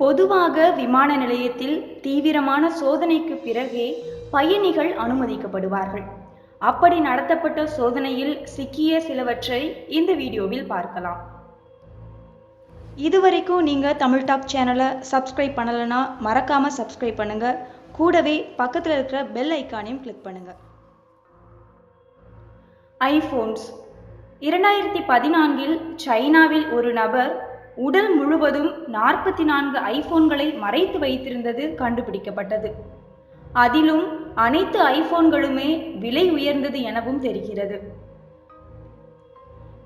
பொதுவாக விமான நிலையத்தில் தீவிரமான சோதனைக்கு பிறகே பயணிகள் அனுமதிக்கப்படுவார்கள். அப்படி நடத்தப்பட்ட சோதனையில் சிக்கிய சிலவற்றை இந்த வீடியோவில் பார்க்கலாம். இதுவரைக்கும் நீங்கள் தமிழ் டாக் சேனலை சப்ஸ்கிரைப் பண்ணலைன்னா மறக்காமல் சப்ஸ்கிரைப் பண்ணுங்கள் கூடவே பக்கத்தில் இருக்கிற பெல் ஐக்கானையும் கிளிக் பண்ணுங்கள் ஐஃபோன்ஸ். இரண்டாயிரத்தி பதினான்கில் சைனாவில் ஒரு நபர் உடல் முழுவதும் நாற்பத்தி நான்கு ஐபோன்களை மறைத்து வைத்திருந்தது கண்டுபிடிக்கப்பட்டது. அதிலும் அனைத்து ஐபோன்களுமே விலை உயர்ந்தது எனவும் தெரிகிறது.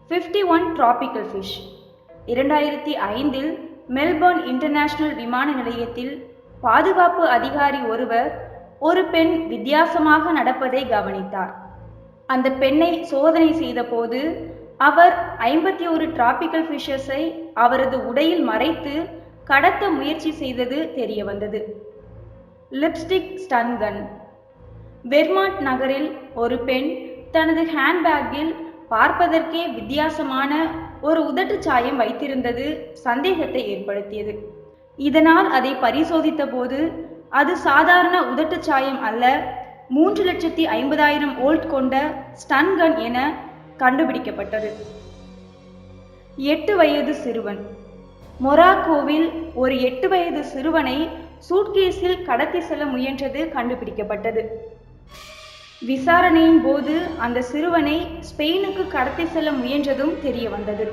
ஃபிஃப்டி ஒன் டிராபிக்கல் ஃபிஷ் இரண்டாயிரத்தி ஐந்தில் மெல்பர்ன் இன்டர்நேஷனல் விமான நிலையத்தில் பாதுகாப்பு அதிகாரி ஒருவர் ஒரு பெண் வித்தியாசமாக நடப்பதை கவனித்தார். அந்த பெண்ணை சோதனை செய்தபோது அவர் ஐம்பத்தி ஒரு டிராபிக்கல் ஃபிஷஸை அவரது உடையில் மறைத்து கடத்த முயற்சி செய்தது தெரிய வந்தது லிப்ஸ்டிக் ஸ்டன்கன். வெர்மாண்ட் நகரில் ஒரு பெண் தனது ஹேண்ட்பேக்கில் பார்ப்பதற்கே வித்தியாசமான ஒரு உதட்டு சாயம் வைத்திருந்தது சந்தேகத்தை ஏற்படுத்தியது. இதனால் அதை பரிசோதித்த போது அது சாதாரண உதட்டு சாயம் அல்ல மூன்று லட்சத்தி ஐம்பதாயிரம் வோல்ட் கொண்ட ஸ்டன்கன் என கண்டுபிடிக்கப்பட்டது. எட்டு வயது சிறுவன். மொராக்கோவில் ஒரு எட்டு வயது சிறுவனை சூட்கேஸில் கடத்தி செல்ல முயன்றது கண்டுபிடிக்கப்பட்டது. விசாரணையின் போது அந்த சிறுவனை ஸ்பெயினுக்கு கடத்தி செல்ல முயன்றதும் தெரிய வந்தது